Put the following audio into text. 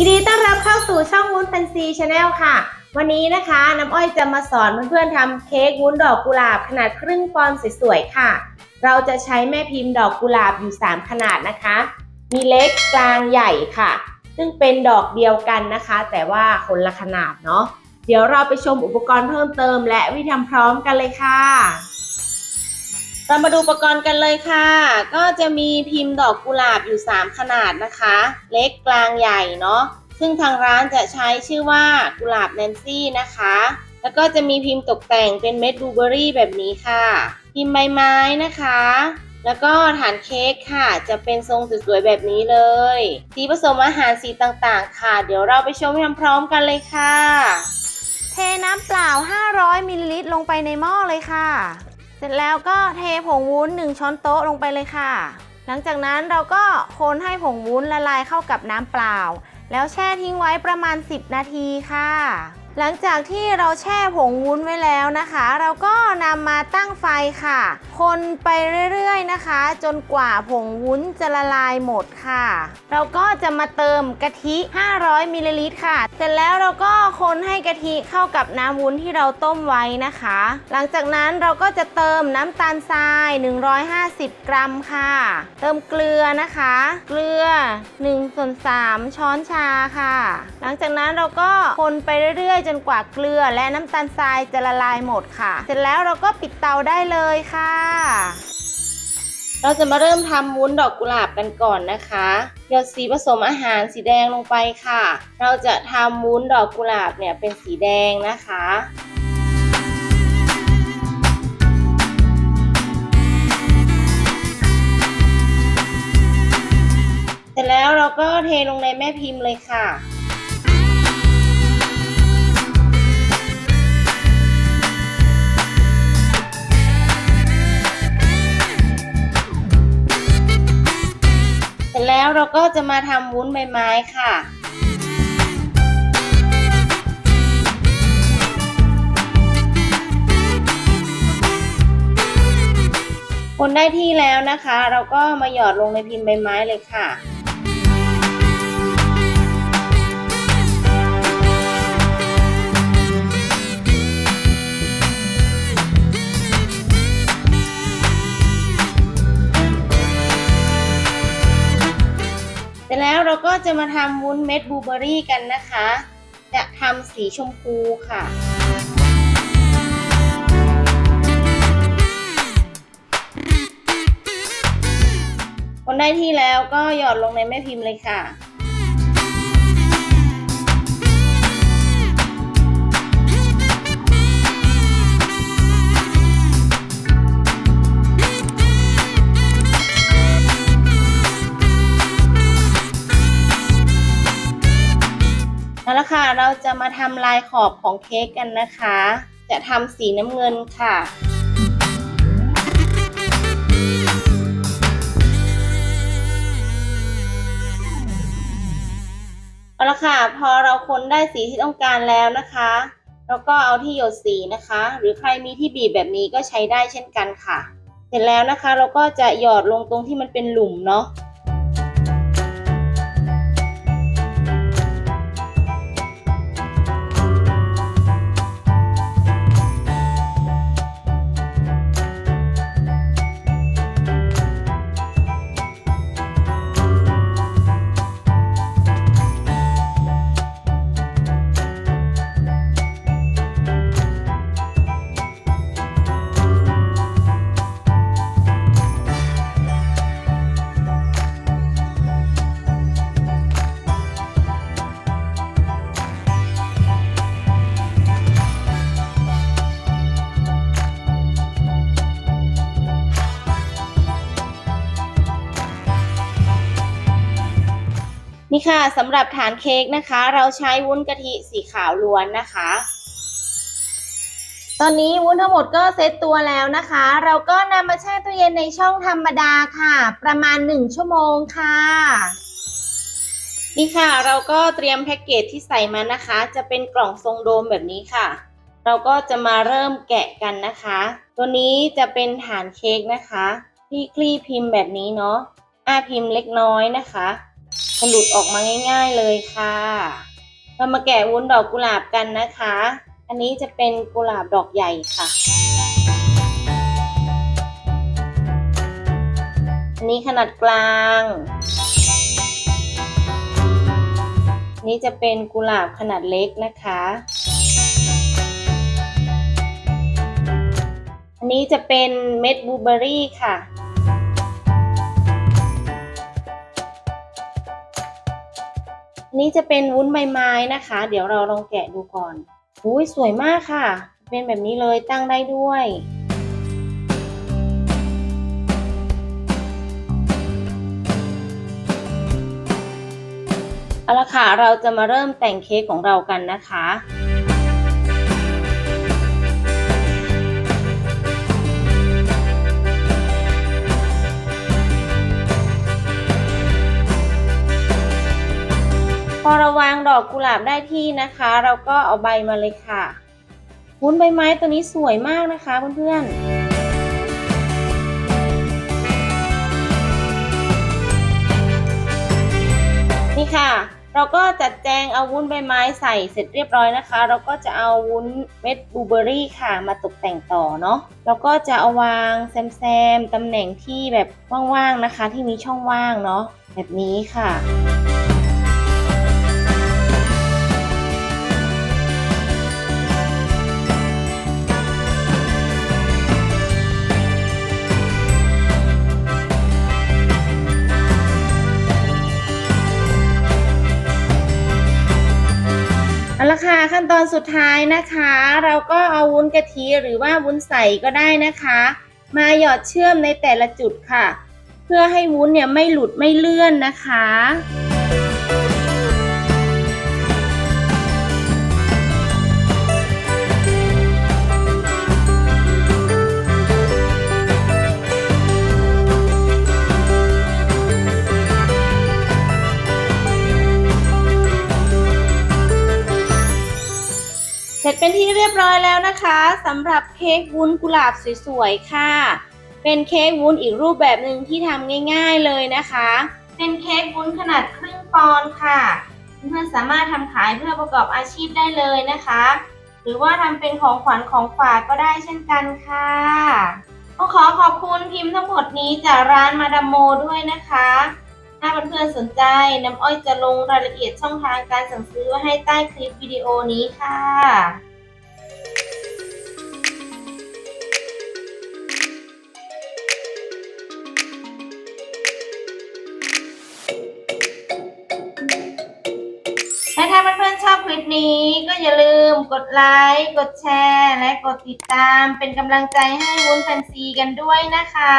ยินดีต้อนรับเข้าสู่ช่องวุ้นแฟนซีชาแนลค่ะ วันนี้นะคะน้ำอ้อยจะมาสอนเพื่อนๆทำเค้กวุ้นดอกกุหลาบขนาดครึ่งปอนด์สวยๆค่ะ เราจะใช้แม่พิมพ์ดอกกุหลาบอยู่ 3 ขนาดนะคะ มีเล็กกลางใหญ่ค่ะ ซึ่งเป็นดอกเดียวกันนะคะ แต่ว่าคนละขนาดเนาะเดี๋ยวเราไปชมอุปกรณ์เพิ่มเติม และวิธีทำพร้อมกันเลยค่ะ เรามาดูอุปกรณ์กันเลยค่ะ ก็จะมีพิมพ์ดอกกุหลาบอยู่ 3 ขนาดนะคะ เล็กกลางใหญ่เนาะ ซึ่งทางร้านจะใช้ชื่อว่ากุหลาบแนนซี่นะคะ แล้วก็จะมีพิมพ์ตกแต่งเป็นเม็ดบลูเบอรี่แบบนี้ค่ะ พิมพ์ใบไม้นะคะ แล้วก็ฐานเค้กค่ะ จะเป็นทรงสวยๆแบบนี้เลย สีผสมอาหารสีต่างๆ ค่ะ เดี๋ยวเราไปชมพร้อมๆกันเลยค่ะ เทน้ำเปล่า 500มิลลิลิตรลงไปในหม้อเลยค่ะ เสร็จแล้วก็เทผงวุ้น 1 ช้อนโต๊ะลงไปเลยค่ะ หลังจากนั้นเราก็คนให้ผงวุ้นละลายเข้ากับน้ำเปล่า แล้วแช่ทิ้งไว้ประมาณ 10 นาทีค่ะ หลังจากที่เราแช่ผงวุ้นไว้แล้วนะคะ เราก็นำมาตั้งไฟค่ะ คนไปเรื่อยๆนะคะ จนกว่าผงวุ้นจะละลายหมดค่ะ เราก็จะมาเติมกะทิ 500มิลลิลิตรค่ะ เสร็จแล้วเราก็คนให้กะทิเข้ากับน้ำวุ้นที่เราต้มไว้นะคะ หลังจากนั้นเราก็จะเติมน้ำตาลทราย 150 กรัมค่ะ เติมเกลือนะคะ เกลือ1ส่วน3ช้อนชาค่ะ หลังจากนั้นเราก็คนไปเรื่อยๆจนกว่าเกลือและน้ำตาลทรายจะละลายหมดค่ะ เสร็จแล้วเราก็ปิดเตาได้เลยค่ะ เราจะมาเริ่มทำวุ้นดอกกุหลาบกันก่อนนะคะหยดสีผสมอาหารสีแดงลงไปค่ะ เราจะทำวุ้นดอกกุหลาบเนี่ยเป็นสีแดงนะคะเสร็จแล้วเราก็เทลงในแม่พิมพ์เลยค่ะ แล้วเราก็จะมาทำวุ้นใบไม้ค่ะ คนได้ที่แล้วนะคะ เราก็มาหยอดลงในพิมพ์ใบไม้เลยค่ะ เสร็จแล้วเราก็จะมาทำวุ้นเม็ดบลูเบอรี่กันนะคะ จะทำสีชมพูค่ะ คนได้ที่แล้วก็หยอดลงในแม่พิมพ์เลยค่ะ ละค่ะ เราจะมาทำลายขอบของเค้กกันนะคะ จะทำสีน้ำเงินค่ะเอาละค่ะ พอเราคนได้สีที่ต้องการแล้วนะคะเราก็เอาที่หยดสีนะคะ หรือใครมีที่บีบแบบนี้ก็ใช้ได้เช่นกันค่ะ เสร็จแล้วนะคะ เราก็จะหยอดลงตรงที่มันเป็นหลุมเนาะ นี่ค่ะสำหรับฐานเค้กนะคะ เราใช้วุ้นกะทิสีขาวล้วนนะคะ ตอนนี้วุ้นทั้งหมดก็เซตตัวแล้วนะคะ เราก็นำมาแช่ตู้เย็นในช่องธรรมดาค่ะ ประมาณ 1 ชั่วโมงค่ะ นี่ค่ะเราก็เตรียมแพ็กเกจที่ใส่มานะคะ จะเป็นกล่องทรงโดมแบบนี้ค่ะ เราก็จะมาเริ่มแกะกันนะคะ ตัวนี้จะเป็นฐานเค้กนะคะ ที่คลี่พิมพ์แบบนี้เนาะอ้าพิมพ์เล็กน้อยนะคะ มันหลุดออกมาง่าย ๆเลยค่ะ เรามาแกะวุ้นดอกกุหลาบกันนะคะ อันนี้จะเป็นกุหลาบดอกใหญ่ค่ะ อันนี้ขนาดกลางอันนี้จะเป็นกุหลาบขนาดเล็กนะคะ อันนี้จะเป็นเม็ดบลูเบอรี่ค่ะ นี้จะเป็นวุ้นใบไม้นะคะ เดี๋ยวเราลองแกะดูก่อนอุ้ยสวยมากค่ะ เป็นแบบนี้เลยตั้งได้ด้วยเอาละค่ะ เราจะมาเริ่มแต่งเค้กของเรากันนะคะ อเราวางดอกกุหลาบได้ที่นะคะ เราก็เอาใบมาเลยค่ะวุ้นใบไม้ตัวนี้สวยมากนะคะเพื่อนๆนี่ค่ะ เราก็จัดแจงเอาวุ้นใบไม้ใส่เสร็จเรียบร้อยนะคะ เราก็จะเอาวุ้นเม็ดบลูเบอรี่ค่ะมาตกแต่งต่อเนาะเราก็จะเอาวางแซมๆตำแหน่งที่แบบว่างๆนะคะ ที่มีช่องว่างเนาะแบบนี้ค่ะ ค่ะ ขั้นตอนสุดท้ายนะคะ เราก็เอาวุ้นกะทิหรือว่าวุ้นใสก็ได้นะคะ มาหยอดเชื่อมในแต่ละจุดค่ะ เพื่อให้วุ้นเนี่ยไม่หลุดไม่เลื่อนนะคะ ร็จเป็นที่เรียบร้อยแล้วนะคะสำหรับเค้กวุ้นกุหลาบสวยๆค่ะ เป็นเค้กวุ้นอีกรูปแบบหนึ่งที่ทำง่าย ๆเลยนะคะ เป็นเค้กวุ้นขนาดครึ่งปอนด์ค่ะ เพื่อนสามารถทำขายเพื่อประกอบอาชีพได้เลยนะคะ หรือว่าทำเป็นของขวัญของฝากก็ได้เช่นกันค่ะก็ขอขอบคุณพิมพ์ทั้งหมดนี้จากร้านมาดามโมด้วยนะคะ ถ้าเพื่อนๆสนใจน้ำอ้อยจะลงรายละเอียดช่องทางการสั่งซื้อไว้ให้ใต้คลิปวิดีโอนี้ค่ะและถ้าเพื่อนๆชอบคลิปนี้ก็อย่าลืมกดไลค์ กดแชร์ และกดติดตามเป็นกำลังใจให้วุ้นแฟนซีกันด้วยนะคะ